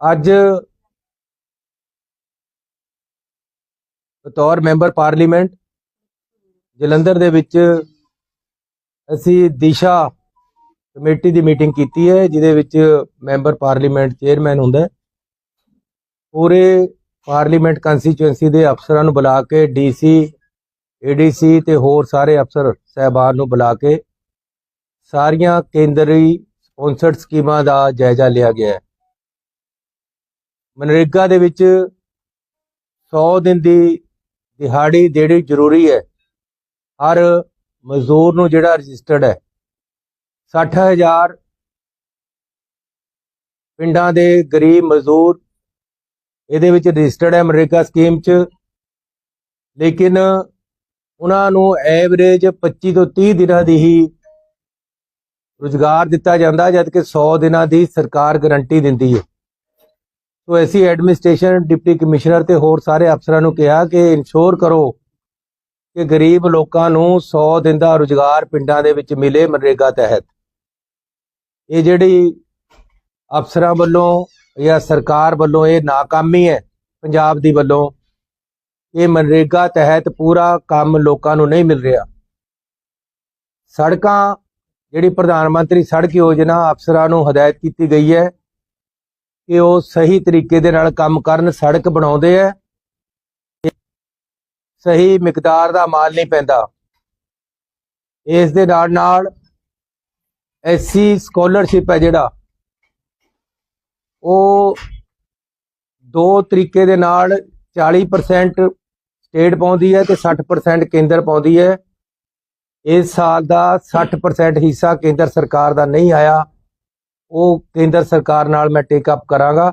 ਅੱਜ ਬਤੌਰ member parliament Jalandhar ਦੇ ਵਿੱਚ ਅਸੀਂ ਦਿਸ਼ਾ ਕਮੇਟੀ ਦੀ ਮੀਟਿੰਗ ਕੀਤੀ ਹੈ, ਜਿਹਦੇ ਵਿੱਚ ਮੈਂਬਰ ਪਾਰਲੀਮੈਂਟ ਚੇਅਰਮੈਨ ਹੁੰਦਾ ਪੂਰੇ ਪਾਰਲੀਮੈਂਟ ਕੰਸਟੀਚੁਐਂਸੀ ਦੇ ਅਫਸਰਾਂ ਨੂੰ ਬੁਲਾ ਕੇ ਡੀਸੀ ਏਡੀਸੀ ਤੇ ਹੋਰ ਸਾਰੇ ਅਫਸਰ ਸਹਿਬਾਨ ਨੂੰ ਬੁਲਾ ਕੇ ਸਾਰੀਆਂ ਕੇਂਦਰੀ ਸਪਾਂਸਰਡ ਸਕੀਮਾਂ ਦਾ ਜਾਇਜ਼ਾ ਲਿਆ ਗਿਆ ਹੈ। ਮਨਰੇਗਾ ਦੇ ਵਿੱਚ 100 ਦਿਨ ਦੀ ਦਿਹਾੜੀ ਦੇਣੀ ਜ਼ਰੂਰੀ ਹੈ। ਹਰ ਮਜ਼ਦੂਰ ਨੂੰ ਜਿਹੜਾ ਰਜਿਸਟਰਡ ਹੈ 60000 ਪਿੰਡਾਂ ਦੇ ਗਰੀਬ ਮਜ਼ਦੂਰ ਇਹਦੇ ਵਿੱਚ ਰਜਿਸਟਰਡ ਹੈ ਮਨਰੇਗਾ ਸਕੀਮ 'ਚ। ਲੇਕਿਨ ਉਹਨਾਂ ਨੂੰ ਐਵਰੇਜ 25 ਤੋਂ 30 ਦਿਨਾਂ ਦੀ ਹੀ ਰੁਜ਼ਗਾਰ ਦਿੱਤਾ ਜਾਂਦਾ ਜਦ ਕਿ 100 ਦਿਨਾਂ ਦੀ ਸਰਕਾਰ ਗਾਰੰਟੀ ਦਿੰਦੀ ਹੈ। ਸੋ ਐਸੀ ਐਡਮਿਨਿਸਟ੍ਰੇਸ਼ਨ, ਡਿਪਟੀ ਕਮਿਸ਼ਨਰ ਤੇ ਹੋਰ ਸਾਰੇ ਅਫਸਰਾਂ ਨੂੰ ਕਿਹਾ ਕਿ ਇਨਸ਼ੋਰ ਕਰੋ ਕਿ ਗਰੀਬ ਲੋਕਾਂ ਨੂੰ 100 ਦਿਨ ਦਾ ਰੁਜ਼ਗਾਰ ਪਿੰਡਾਂ ਦੇ ਵਿੱਚ ਮਿਲੇ ਮਨਰੇਗਾ ਤਹਿਤ। ਇਹ ਜਿਹੜੀ ਅਫਸਰਾਂ ਵੱਲੋਂ ਜਾਂ ਸਰਕਾਰ ਵੱਲੋਂ ਇਹ ਨਾਕਾਮੀ ਹੈ ਪੰਜਾਬ ਦੀ ਵੱਲੋਂ, ਇਹ ਮਨਰੇਗਾ ਤਹਿਤ ਪੂਰਾ ਕੰਮ ਲੋਕਾਂ ਨੂੰ ਨਹੀਂ ਮਿਲ ਰਿਹਾ। ਸੜਕਾਂ, ਜਿਹੜੀ ਪ੍ਰਧਾਨ ਮੰਤਰੀ ਸੜਕ ਯੋਜਨਾ ਅਫਸਰਾਂ ਨੂੰ ਹਦਾਇਤ ਕੀਤੀ ਗਈ ਹੈ ਕਿ ਉਹ ਸਹੀ ਤਰੀਕੇ ਦੇ ਨਾਲ ਕੰਮ ਕਰਨ, ਸੜਕ ਬਣਾਉਂਦੇ ਆ। ਸਹੀ ਮਿਕਦਾਰ ਦਾ ਮਾਲ ਨਹੀਂ ਪੈਂਦਾ। ਇਸ ਦੇ ਨਾਲ ਨਾਲ ਐਸਸੀ ਸਕਾਲਰਸ਼ਿਪ ਹੈ ਜਿਹੜਾ। ਉਹ ਦੋ ਤਰੀਕੇ ਦੇ ਨਾਲ 40% ਸਟੇਟ ਪਾਉਂਦੀ ਹੈ ਤੇ 60% ਕੇਂਦਰ ਪਾਉਂਦੀ ਹੈ। ਇਸ ਸਾਲ ਦਾ 60% ਹਿੱਸਾ ਕੇਂਦਰ ਸਰਕਾਰ ਦਾ ਨਹੀਂ ਆਇਆ। ਉਹ ਕੇਂਦਰ ਸਰਕਾਰ ਨਾਲ ਮੈਂ ਟੇਕ ਅਪ ਕਰਾਂਗਾ।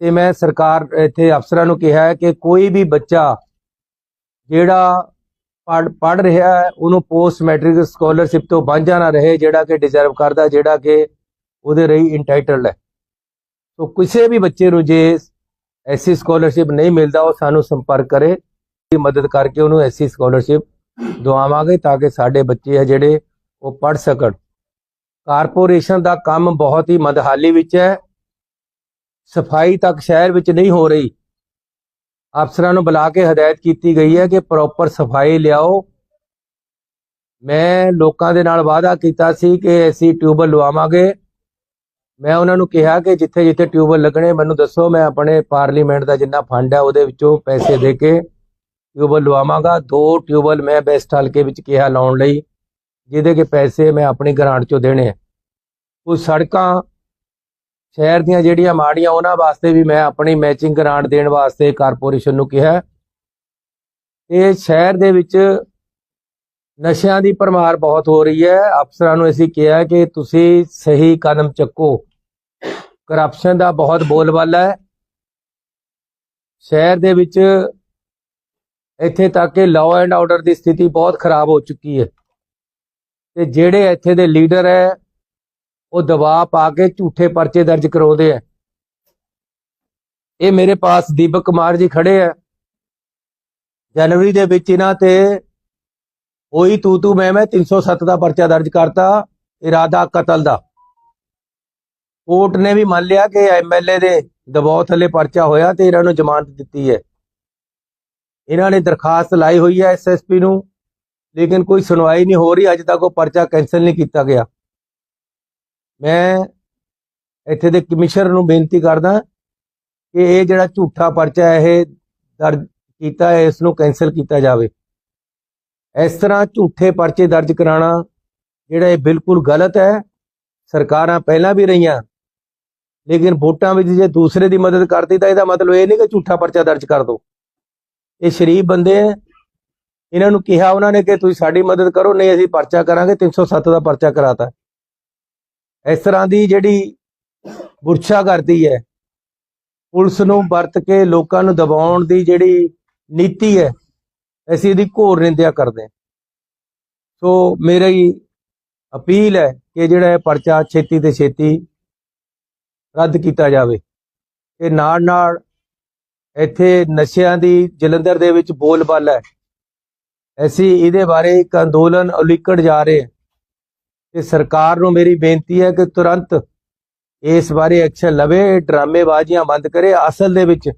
ਤੇ ਮੈਂ ਸਰਕਾਰ, ਇੱਥੇ ਅਫਸਰਾਂ ਨੂੰ ਕਿਹਾ ਹੈ ਕਿ ਕੋਈ ਵੀ ਬੱਚਾ ਜਿਹੜਾ ਪੜ ਪੜ ਰਿਹਾ ਹੈ, ਉਹਨੂੰ ਪੋਸਟ ਮੈਟ੍ਰਿਕ ਸਕਾਲਰਸ਼ਿਪ ਤੋਂ ਵਾਂਝਾ ਨਾ ਰਹੇ, ਜਿਹੜਾ ਕਿ ਡਿਜ਼ਰਵ ਕਰਦਾ, ਜਿਹੜਾ ਕਿ ਉਹਦੇ ਰਹੀ ਇੰਟਾਈਟਲਡ ਹੈ। ਸੋ ਕਿਸੇ ਵੀ ਬੱਚੇ ਨੂੰ ਜੇ ਐਸੀ ਸਕਾਲਰਸ਼ਿਪ ਨਹੀਂ ਮਿਲਦਾ, ਉਹ ਸਾਨੂੰ ਸੰਪਰਕ ਕਰੇ ਮਦਦ ਕਰਕੇ ਉਹਨੂੰ ਐਸੀ ਸਕਾਲਰਸ਼ਿਪ ਦਵਾਵਾਂਗੇ ਤਾਂ ਕਿ ਸਾਡੇ ਬੱਚੇ ਆ ਜਿਹੜੇ ਉਹ ਪੜ ਸਕਣ। ਕਾਰਪੋਰੇਸ਼ਨ ਦਾ ਕੰਮ ਬਹੁਤ ਹੀ ਮਦਹਾਲੀ ਵਿੱਚ ਹੈ। ਸਫ਼ਾਈ ਤੱਕ ਸ਼ਹਿਰ ਵਿੱਚ ਨਹੀਂ ਹੋ ਰਹੀ। ਅਫਸਰਾਂ ਨੂੰ ਬੁਲਾ ਕੇ ਹਦਾਇਤ ਕੀਤੀ ਗਈ ਹੈ ਕਿ ਪ੍ਰੋਪਰ ਸਫ਼ਾਈ ਲਿਆਓ। ਮੈਂ ਲੋਕਾਂ ਦੇ ਨਾਲ ਵਾਅਦਾ ਕੀਤਾ ਸੀ ਕਿ ਅਸੀਂ ਟਿਊਬਲ ਲਵਾਵਾਂਗੇ। ਮੈਂ ਉਹਨਾਂ ਨੂੰ ਕਿਹਾ ਕਿ ਜਿੱਥੇ ਜਿੱਥੇ ਟਿਊਬਲ ਲੱਗਣੇ, ਮੈਨੂੰ ਦੱਸੋ, ਮੈਂ ਆਪਣੇ ਪਾਰਲੀਮੈਂਟ ਦਾ ਜਿੰਨਾ ਫੰਡ ਹੈ, ਉਹਦੇ ਵਿੱਚੋਂ ਪੈਸੇ ਦੇ ਕੇ ਟਿਊਬਲ ਲਵਾਵਾਂਗਾ। ਦੋ ਟਿਊਬਲ ਮੈਂ ਬੈਸਟ ਹਲਕੇ ਵਿੱਚ ਕਿਹਾ ਲਾਉਣ ਲਈ। ਜਿਹਦੇ ਕੇ ਪੈਸੇ ਮੈਂ ਆਪਣੀ ਗ੍ਰਾਂਟ ਚੋਂ ਦੇਣੇ ਆ। ਕੁਝ ਸੜਕਾਂ, ਸ਼ਹਿਰ ਦੀਆਂ ਜਿਹੜੀਆਂ ਮਾੜੀਆਂ, ਉਹਨਾਂ ਵਾਸਤੇ ਵੀ ਮੈਂ ਆਪਣੀ ਮੈਚਿੰਗ ਗ੍ਰਾਂਟ ਦੇਣ ਵਾਸਤੇ ਕਾਰਪੋਰੇਸ਼ਨ ਨੂੰ ਕਿਹਾ ਇਹ ਸ਼ਹਿਰ ਦੇ ਵਿੱਚ ਨਸ਼ਿਆਂ ਦੀ ਭਰਮਾਰ ਬਹੁਤ ਹੋ ਰਹੀ ਹੈ। ਅਫਸਰਾਂ ਨੂੰ ਅਸੀਂ ਕਿਹਾ ਕਿ ਤੁਸੀਂ ਸਹੀ ਕਦਮ ਚੱਕੋ। ਕਰਪਸ਼ਨ ਦਾ ਬਹੁਤ ਬੋਲਬਾਲਾ ਹੈ। ਸ਼ਹਿਰ ਦੇ ਵਿੱਚ ਇੱਥੇ ਤੱਕ ਕਿ ਲਾਅ ਐਂਡ ਆਰਡਰ ਦੀ ਸਥਿਤੀ ਬਹੁਤ ਖਰਾਬ ਹੋ ਚੁੱਕੀ ਹੈ। ਤੇ ਜਿਹੜੇ ਇੱਥੇ ਦੇ ਲੀਡਰ ਹੈ, ਉਹ ਦਬਾਅ ਪਾ ਕੇ ਝੂਠੇ ਪਰਚੇ ਦਰਜ ਕਰਾਉਂਦੇ ਆ। ਇਹ ਮੇਰੇ ਪਾਸ ਦੀਪਕ ਕੁਮਾਰ ਜੀ ਖੜੇ ਆ। ਜਨਵਰੀ ਦੇ ਵਿੱਚ ਇਹਨਾਂ ਤੇ ਹੋਈ ਤੂ ਤੂ ਮੈਂ ਮੈਂ 307 ਦਾ ਪਰਚਾ ਦਰਜ ਕਰਤਾ, ਇਰਾਦਾ ਕਤਲ ਦਾ। ਕੋਰਟ ਨੇ ਵੀ ਮੰਨ ਲਿਆ ਕਿ ਐਮਐਲਏ ਦੇ ਦਬਾਅ ਥੱਲੇ ਪਰਚਾ ਹੋਇਆ ਤੇ ਇਹਨਾਂ ਨੂੰ ਜ਼ਮਾਨਤ ਦਿੱਤੀ ਹੈ। ਇਹਨਾਂ ਨੇ ਦਰਖਾਸਤ ਲਾਈ ਹੋਈ ਹੈ ਐਸਐਸਪੀ ਨੂੰ। ਲੇਕਿਨ ਕੋਈ ਸੁਣਵਾਈ ਨਹੀਂ ਹੋ ਰਹੀ, ਅੱਜ ਤੱਕ ਉਹ ਪਰਚਾ ਕੈਨਸਲ ਨਹੀਂ ਕੀਤਾ ਗਿਆ। ਮੈਂ ਇੱਥੇ ਦੇ ਕਮਿਸ਼ਨਰ ਨੂੰ ਬੇਨਤੀ ਕਰਦਾ ਕਿ ਇਹ ਜਿਹੜਾ ਝੂਠਾ ਪਰਚਾ ਇਹ ਦਰਜ ਕੀਤਾ ਹੈ, ਇਸ ਨੂੰ ਕੈਨਸਲ ਕੀਤਾ ਜਾਵੇ। ਇਸ ਤਰ੍ਹਾਂ ਝੂਠੇ ਪਰਚੇ ਦਰਜ ਕਰਾਉਣਾ ਜਿਹੜਾ ਇਹ ਬਿਲਕੁਲ ਗਲਤ ਹੈ, ਸਰਕਾਰਾਂ ਪਹਿਲਾਂ ਵੀ ਰਹੀਆਂ, ਲੇਕਿਨ ਵੋਟਾਂ ਵਿੱਚ ਜੇ ਦੂਸਰੇ ਦੀ ਮਦਦ ਕਰਦੀ ਤਾਂ ਇਹਦਾ ਮਤਲਬ ਇਹ ਨਹੀਂ ਕਿ ਝੂਠਾ ਪਰਚਾ ਦਰਜ ਕਰ ਦੋ। ਇਹ ਸ਼ਰੀਫ ਬੰਦੇ ਹੈ ਇਹਨਾਂ ਨੂੰ ਕਿਹਾ ਉਹਨਾਂ ਨੇ ਕਿ ਤੁਸੀਂ ਸਾਡੀ ਮਦਦ ਕਰੋ, ਨਹੀਂ ਅਸੀਂ ਪਰਚਾ ਕਰਾਂਗੇ 307 ਦਾ ਪਰਚਾ ਕਰਾਤਾ। ਇਸ ਤਰ੍ਹਾਂ ਦੀ ਜਿਹੜੀ ਬੁਰਛਾ ਕਰਦੀ ਹੈ, ਪੁਲਿਸ ਨੂੰ ਵਰਤ ਕੇ ਲੋਕਾਂ ਨੂੰ ਦਬਾਉਣ ਦੀ ਜਿਹੜੀ ਨੀਤੀ ਹੈ, ਅਸੀਂ ਇਹਦੀ ਘੋਰ ਨਿੰਦਿਆ ਕਰਦੇ ਹਾਂ। ਸੋ ਮੇਰੀ ਅਪੀਲ ਹੈ ਕਿ ਜਿਹੜਾ ਇਹ ਪਰਚਾ ਛੇਤੀ ਤੇ ਛੇਤੀ ਰੱਦ ਕੀਤਾ ਜਾਵੇ। ਤੇ ਨਾਲ ਨਾਲ ਇੱਥੇ ਨਸ਼ਿਆਂ ਦੀ ਜਲੰਧਰ ਦੇ ਵਿੱਚ ਬੋਲਬਾਲਾ ਹੈ। ਅਸੀਂ ਇਹਦੇ ਬਾਰੇ ਇੱਕ ਅੰਦੋਲਨ ਉਲੀਕੜ ਜਾ ਰਹੇ ਹਾਂ। ਤੇ ਸਰਕਾਰ ਨੂੰ ਮੇਰੀ ਬੇਨਤੀ ਹੈ ਕਿ ਤੁਰੰਤ ਇਸ ਬਾਰੇ ਐਕਸ਼ਨ ਲਵੇ, ਡਰਾਮੇਬਾਜ਼ੀਆਂ ਬੰਦ ਕਰੇ। ਅਸਲ ਦੇ ਵਿੱਚ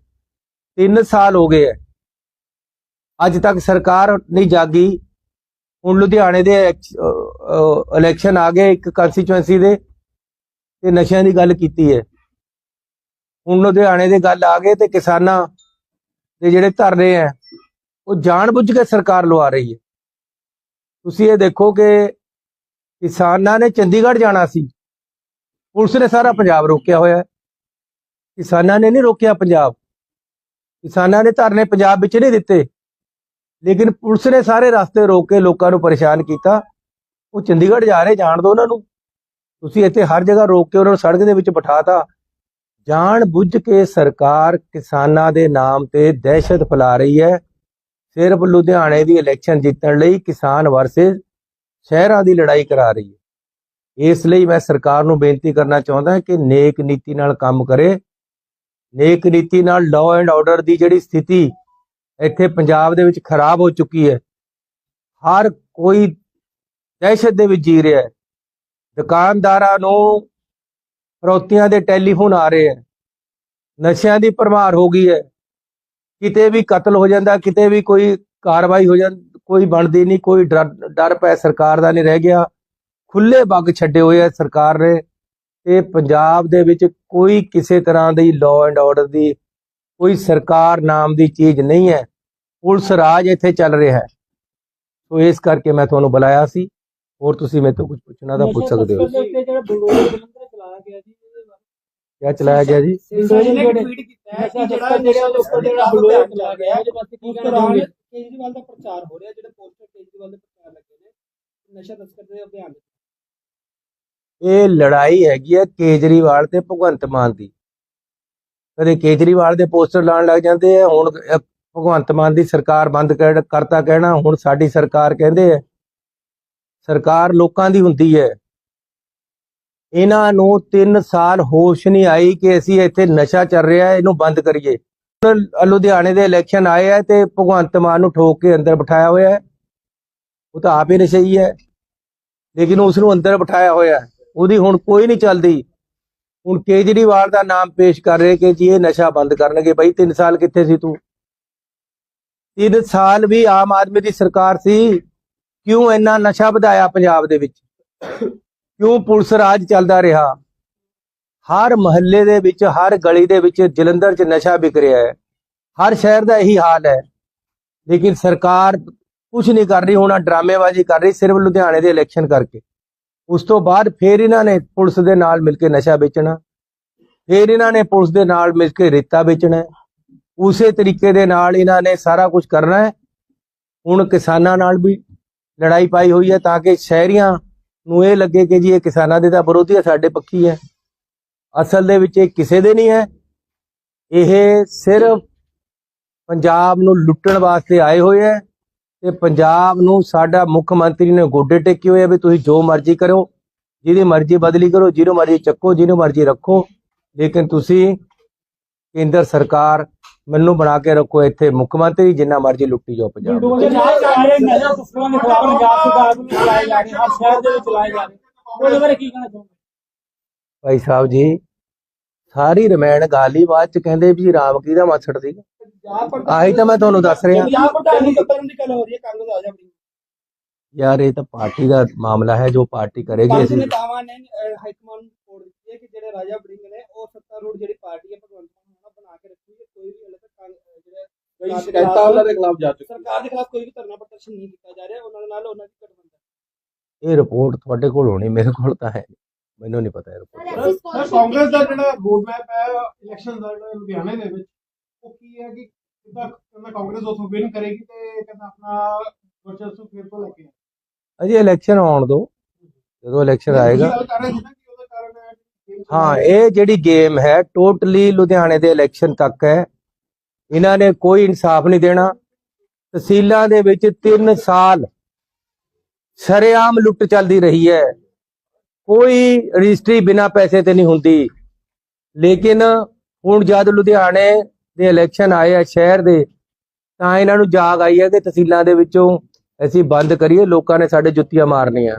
3 ਸਾਲ ਹੋ ਗਏ ਹੈ। ਅੱਜ ਤੱਕ ਸਰਕਾਰ ਨਹੀਂ ਜਾਗੀ। ਹੁਣ ਲੁਧਿਆਣੇ ਦੇ ਇਲੈਕਸ਼ਨ ਆ ਗਏ ਇੱਕ ਕੰਸਟੀਚੁਐਂਸੀ ਦੇ ਤੇ ਨਸ਼ਿਆਂ ਦੀ ਗੱਲ ਕੀਤੀ ਹੈ। ਹੁਣ ਲੁਧਿਆਣੇ ਦੇ ਗੱਲ ਆ ਗਏ ਤੇ ਕਿਸਾਨਾਂ ਦੇ ਜਿਹੜੇ ਧਰਨੇ ਹੈ ਉਹ ਜਾਣਬੁੱਝ ਕੇ ਸਰਕਾਰ ਲਵਾ ਰਹੀ ਹੈ। ਤੁਸੀਂ ਇਹ ਦੇਖੋ ਕਿ ਕਿਸਾਨਾਂ ਨੇ ਚੰਡੀਗੜ੍ਹ ਜਾਣਾ ਸੀ। ਪੁਲਿਸ ਨੇ ਸਾਰਾ ਪੰਜਾਬ ਰੋਕਿਆ ਹੋਇਆ ਹੈ। ਕਿਸਾਨਾਂ ਨੇ ਨਹੀਂ ਰੋਕਿਆ ਪੰਜਾਬ। ਕਿਸਾਨਾਂ ਨੇ ਧਰਨੇ ਪੰਜਾਬ ਵਿੱਚ ਨਹੀਂ ਦਿੱਤੇ। ਲੇਕਿਨ ਪੁਲਿਸ ਨੇ ਸਾਰੇ ਰਸਤੇ ਰੋਕ ਕੇ ਲੋਕਾਂ ਨੂੰ ਪਰੇਸ਼ਾਨ ਕੀਤਾ। ਉਹ ਚੰਡੀਗੜ੍ਹ ਜਾ ਰਹੇ, ਜਾਣ ਦਿਓ ਉਹਨਾਂ ਨੂੰ। ਤੁਸੀਂ ਇੱਥੇ ਹਰ ਜਗ੍ਹਾ ਰੋਕ ਕੇ ਉਹਨਾਂ ਨੂੰ ਸੜਕ ਦੇ ਵਿੱਚ ਬਿਠਾਤਾ। ਜਾਣ ਬੁੱਝ ਕੇ ਸਰਕਾਰ ਕਿਸਾਨਾਂ ਦੇ ਨਾਮ ਤੇ ਦਹਿਸ਼ਤ ਫੈਲਾ ਰਹੀ ਹੈ। ਸਿਰਫ ਲੁਧਿਆਣੇ ਦੀ ਇਲੈਕਸ਼ਨ ਜਿੱਤਣ ਲਈ ਕਿਸਾਨ ਵਰਸਸ ਸ਼ਹਿਰਾਂ ਦੀ ਲੜਾਈ ਕਰਾ ਰਹੀ ਹੈ। ਇਸ ਲਈ ਮੈਂ ਸਰਕਾਰ ਨੂੰ ਬੇਨਤੀ ਕਰਨਾ ਚਾਹੁੰਦਾ ਕਿ ਨੇਕ ਨੀਤੀ ਨਾਲ ਕੰਮ ਕਰੇ। ਨੇਕ ਨੀਤੀ ਨਾਲ ਲਾਅ ਐਂਡ ਆਰਡਰ ਦੀ ਜਿਹੜੀ ਸਥਿਤੀ ਇੱਥੇ ਪੰਜਾਬ ਦੇ ਵਿੱਚ ਖਰਾਬ ਹੋ ਚੁੱਕੀ ਹੈ। ਹਰ ਕੋਈ ਦਹਿਸ਼ਤ ਦੇ ਵਿੱਚ ਜੀ ਰਿਹਾ ਹੈ। ਦੁਕਾਨਦਾਰਾਂ ਨੂੰ ਫਰੋਤੀਆਂ ਦੇ ਟੈਲੀਫੋਨ ਆ ਰਹੇ ਹੈ। ਨਸ਼ਿਆਂ ਦੀ ਭਰਮਾਰ ਹੋ ਗਈ ਹੈ। ਕਿਤੇ ਵੀ ਕਤਲ ਹੋ ਜਾਂਦਾ ਕਿਤੇ ਵੀ ਕੋਈ ਕਾਰਵਾਈ ਹੋ ਜਾਂਦੀ ਕੋਈ ਬਣਦੀ ਨਹੀਂ ਕੋਈ ਡਰ ਡਰ ਪੈ ਸਰਕਾਰ ਦਾ ਨਹੀਂ ਰਹਿ ਗਿਆ। ਖੁੱਲੇ ਬੱਗ ਛੱਡੇ ਹੋਏ ਆ ਸਰਕਾਰ ਨੇ ਤੇ ਪੰਜਾਬ ਦੇ ਵਿੱਚ ਕੋਈ ਕਿਸੇ ਤਰ੍ਹਾਂ ਦੀ ਲਾਅ ਐਂਡ ਆਰਡਰ ਦੀ ਕੋਈ ਸਰਕਾਰ ਨਾਮ ਦੀ ਚੀਜ਼ ਨਹੀਂ ਹੈ। ਪੁਲਿਸ ਰਾਜ ਇੱਥੇ ਚੱਲ ਰਿਹਾ ਹੈ। ਸੋ ਇਸ ਕਰਕੇ ਮੈਂ ਤੁਹਾਨੂੰ ਬੁਲਾਇਆ ਸੀ। ਹੋਰ ਤੁਸੀਂ ਮੇਰੇ ਤੋਂ ਕੁਝ ਪੁੱਛਣਾ ਤਾਂ ਪੁੱਛ ਸਕਦੇ ਹੋ। ਜਲੰਧਰ ਚਲਾਇਆ ਗਿਆ ਜੀ? ਉਹਦੇ ਬਾਰੇ ਕੀ ਚਲਾਇਆ ਗਿਆ ਜੀ ਸਿੰਘ ਨੇ ਟਵੀਟ ਕੀਤਾ ਹੈ। ਕਿ ਜਿਹੜਾ ਜਿਹੜਾ ਉਹਦੇ ਉੱਪਰ ਜਿਹੜਾ ਬਲਡੋਜ਼ਰ ਚਲਾਇਆ ਗਿਆ ਉਹਦੇ ਵਾਸਤੇ ਕੀ ਕਹਿਣਾ ਚਾਹੁੰਦੇ ਕੇਜਰੀਵਾਲ ਦਾ ਪ੍ਰਚਾਰ ਹੋ ਰਿਹਾ ਜਿਹੜੇ ਪੋਸਟਰ ਕੇਜਰੀਵਾਲ ਦੇ ਪ੍ਰਚਾਰ ਲੱਗੇ ਨੇ ਨਸ਼ਾ ਤਸਕਰ ਦੇ ਅਭਿਆਨ ਦੇ ਇਹ ਲੜਾਈ ਹੈਗੀ ਹੈ ਕੇਜਰੀਵਾਲ ਤੇ ਭਗਵੰਤ ਮਾਨ ਦੀ। ਕਦੇ ਕੇਜਰੀਵਾਲ ਦੇ ਪੋਸਟਰ ਲਾਉਣ ਲੱਗ ਜਾਂਦੇ ਆ ਹੁਣ ਭਗਵੰਤ ਮਾਨ ਦੀ ਸਰਕਾਰ ਬੰਦ ਕਰ- ਕਰਤਾ ਕਹਿਣਾ ਹੁਣ ਸਾਡੀ ਸਰਕਾਰ ਕਹਿੰਦੇ ਆ ਸਰਕਾਰ ਲੋਕਾਂ ਦੀ ਹੁੰਦੀ ਹੈ। ਇਹਨਾਂ ਨੂੰ 3 ਸਾਲ ਹੋਸ਼ ਨਹੀਂ ਆਈ ਕਿ ਅਸੀਂ ਇੱਥੇ ਨਸ਼ਾ ਚੱਲ ਰਿਹਾ ਹੈ, ਇਹਨੂੰ ਬੰਦ ਕਰੀਏ। ਲੁਧਿਆਣੇ ਦੇ ਇਲੈਕਸ਼ਨ ਆਏ ਆ ਤੇ ਭਗਵੰਤ ਮਾਨ ਨੂੰ ਠੋਕ ਕੇ ਅੰਦਰ ਬਿਠਾਇਆ ਹੋਇਆ ਹੈ। ਉਹ ਤਾਂ ਆਪ ਹੀ ਨਸ਼ਈ ਹੈ, ਲੇਕਿਨ ਉਸ ਨੂੰ ਅੰਦਰ ਬਿਠਾਇਆ ਹੋਇਆ ਹੈ। ਉਹਦੀ ਹੁਣ ਕੋਈ ਨਹੀਂ ਚੱਲਦੀ। ਹੁਣ ਕੇਜਰੀਵਾਲ ਦਾ ਨਾਮ ਪੇਸ਼ ਕਰ ਰਹੇ ਕਿ ਜੀ ਇਹ ਨਸ਼ਾ ਬੰਦ ਕਰਨਗੇ, ਬਈ 3 ਸਾਲ ਕਿੱਥੇ ਸੀ ਤੂੰ? 3 ਸਾਲ ਵੀ ਆਮ ਆਦਮੀ ਦੀ ਸਰਕਾਰ ਸੀ, ਕਿਉਂ ਇੰਨਾ ਨਸ਼ਾ ਵਧਾਇਆ ਪੰਜਾਬ ਦੇ ਵਿੱਚ? ਕਿਉਂ ਪੁਲਿਸ ਰਾਜ ਚੱਲਦਾ ਰਿਹਾ? ਹਰ ਮਹੱਲੇ ਦੇ ਵਿੱਚ, ਹਰ ਗਲੀ ਦੇ ਵਿੱਚ ਜਲੰਧਰ 'ਚ ਨਸ਼ਾ ਵਿਕ ਰਿਹਾ ਹੈ। ਹਰ ਸ਼ਹਿਰ ਦਾ ਇਹੀ ਹਾਲ ਹੈ। ਲੇਕਿਨ ਸਰਕਾਰ ਕੁਝ ਨਹੀਂ ਕਰ ਰਹੀ, ਹੁਣ ਡਰਾਮੇਬਾਜ਼ੀ ਕਰ ਰਹੀ, ਸਿਰਫ ਲੁਧਿਆਣੇ ਦੇ ਇਲੈਕਸ਼ਨ ਕਰਕੇ। ਉਸ ਤੋਂ ਬਾਅਦ ਫੇਰ ਇਹਨਾਂ ਨੇ ਪੁਲਿਸ ਦੇ ਨਾਲ ਮਿਲ ਕੇ ਨਸ਼ਾ ਵੇਚਣਾ, ਫੇਰ ਇਹਨਾਂ ਨੇ ਪੁਲਿਸ ਦੇ ਨਾਲ ਮਿਲ ਕੇ ਰੇਤਾ ਵੇਚਣਾ। ਉਸੇ ਤਰੀਕੇ ਦੇ ਨਾਲ ਇਹਨਾਂ ਨੇ ਸਾਰਾ ਕੁਝ ਕਰਨਾ ਹੈ। ਹੁਣ ਕਿਸਾਨਾਂ ਨਾਲ ਵੀ ਲੜਾਈ ਪਾਈ ਹੋਈ ਹੈ ਤਾਂ ਕਿ ਸ਼ਹਿਰੀਆਂ ਨੂੰ ਇਹ ਲੱਗੇ ਕਿ ਜੀ ਇਹ ਕਿਸਾਨਾਂ ਦੇ ਤਾਂ ਵਿਰੋਧੀ ਹੈ ਸਾਡੇ ਪੱਖੀ ਹੈ ਅਸਲ ਦੇ ਵਿੱਚ ਇਹ ਕਿਸੇ ਦੇ ਨਹੀਂ ਹੈ। ਇਹ ਸਿਰਫ ਪੰਜਾਬ ਨੂੰ ਲੁੱਟਣ ਵਾਸਤੇ ਆਏ ਹੋਏ ਹੈ ਤੇ ਪੰਜਾਬ ਨੂੰ ਸਾਡਾ ਮੁੱਖ ਮੰਤਰੀ ਨੇ ਗੋਡੇ ਟੇਕੇ ਹੋਏ ਆ ਵੀ ਤੁਸੀਂ ਜੋ ਮਰਜ਼ੀ ਕਰੋ, ਜਿਹਦੀ ਮਰਜ਼ੀ ਬਦਲੀ ਕਰੋ, ਜਿਹਨੂੰ ਮਰਜ਼ੀ ਚੱਕੋ, ਜਿਹਨੂੰ ਮਰਜ਼ੀ ਰੱਖੋ। ਲੇਕਿਨ ਤੁਸੀਂ ਕੇਂਦਰ ਸਰਕਾਰ ਮੈਨੂੰ ਬਣਾ ਕੇ ਰੱਖੋ ਇੱਥੇ ਮੁੱਖ ਮੰਤਰੀ ਜਿੰਨਾ ਮਰਜ਼ੀ ਲੁੱਟੀ ਜਾਓ ਪੰਜਾਬ ਨੂੰ। ਭਾਈ ਸਾਹਿਬ ਜੀ ਸਾਰੀ ਰਮਾਇਣ ਗਾਲੀ ਬਾਅਦ ਚ ਕਹਿੰਦੇ ਵੀ ਰਾਮ ਕੀ ਦਾ ਮੱਛੜ ਸੀ ਆਹੀ ਤਾਂ ਮੈਂ ਤੁਹਾਨੂੰ ਦੱਸ ਰਿਹਾ। ਯਾਰ ਇਹ ਤਾਂ ਪਾਰਟੀ ਦਾ ਮਾਮਲਾ ਹੈ ਜੋ ਪਾਰਟੀ ਕਰੇਗੀ ਅਸੀਂ। ਕਈ ਸ਼ਿਕਾਇਤਾਂ ਉਹਨਾਂ ਦੇ ਖਿਲਾਫ ਜਾ ਚੁੱਕੀਆਂ ਸਰਕਾਰ ਦੇ ਖਿਲਾਫ ਕੋਈ ਵੀ ਧਰਨਾ ਪ੍ਰਦਰਸ਼ਨ ਨਹੀਂ ਕੀਤਾ ਜਾ ਰਿਹਾ ਉਹਨਾਂ ਦੇ ਨਾਲ ਉਹਨਾਂ ਦੀ ਗਠਬੰਧਨ ਇਹ ਰਿਪੋਰਟ ਤੁਹਾਡੇ ਕੋਲ ਹੋਣੀ ਮੇਰੇ ਕੋਲ ਤਾਂ ਹੈ ਮੈਨੂੰ ਨਹੀਂ ਪਤਾ ਇਹ ਰਿਪੋਰਟ। ਸਰ ਕਾਂਗਰਸ ਦਾ ਜਿਹੜਾ ਰੋਡ ਮੈਪ ਹੈ ਇਲੈਕਸ਼ਨ ਦਾ ਜਿਹੜਾ ਲੁਧਿਆਣੇ ਦੇ ਵਿੱਚ ਉਹ ਕੀ ਹੈ ਕਿ ਕਿੱਦਾਂ ਕਹਿੰਦਾ ਕਾਂਗਰਸ ਉਥੋਂ ਵਿਨ ਕਰੇਗੀ ਤੇ ਕਹਿੰਦਾ ਆਪਣਾ ਵਰਚਸਵ ਫਿਰ ਤੋਂ ਲੈ ਕੇ। ਅਜੇ ਇਲੈਕਸ਼ਨ ਆਉਣ ਦੋ ਜਦੋਂ ਇਲੈਕਸ਼ਨ ਆਏਗਾ। ਹੈ। ਇਹ ਜਿਹੜੀ ਗੇਮ ਹੈ ਟੋਟਲੀ ਲੁਧਿਆਣੇ ਦੇ ਇਲੈਕਸ਼ਨ ਤੱਕ ਹੈ। ਇਹਨਾਂ ਨੇ ਕੋਈ ਇਨਸਾਫ ਨਹੀਂ ਦੇਣਾ। ਤਹਿਸੀਲਾਂ ਦੇ ਵਿੱਚ 3 ਸਾਲ ਸ਼ਰੇਆਮ ਲੁੱਟ ਚੱਲਦੀ ਰਹੀ ਹੈ। ਕੋਈ ਰਜਿਸਟਰੀ ਬਿਨਾ ਪੈਸੇ ਤੇ ਨਹੀਂ ਹੁੰਦੀ। ਲੇਕਿਨ ਹੁਣ ਜਦ ਲੁਧਿਆਣੇ ਦੇ ਇਲੈਕਸ਼ਨ ਆਏ ਆ ਸ਼ਹਿਰ ਦੇ, ਤਾਂ ਇਹਨਾਂ ਨੂੰ ਜਾਗ ਆਈ ਹੈ ਕਿ ਤਹਿਸੀਲਾਂ ਦੇ ਵਿੱਚੋਂ ਅਸੀਂ ਬੰਦ ਕਰੀਏ, ਲੋਕਾਂ ਨੇ ਸਾਡੇ ਜੁੱਤੀਆਂ ਮਾਰਨੀਆਂ।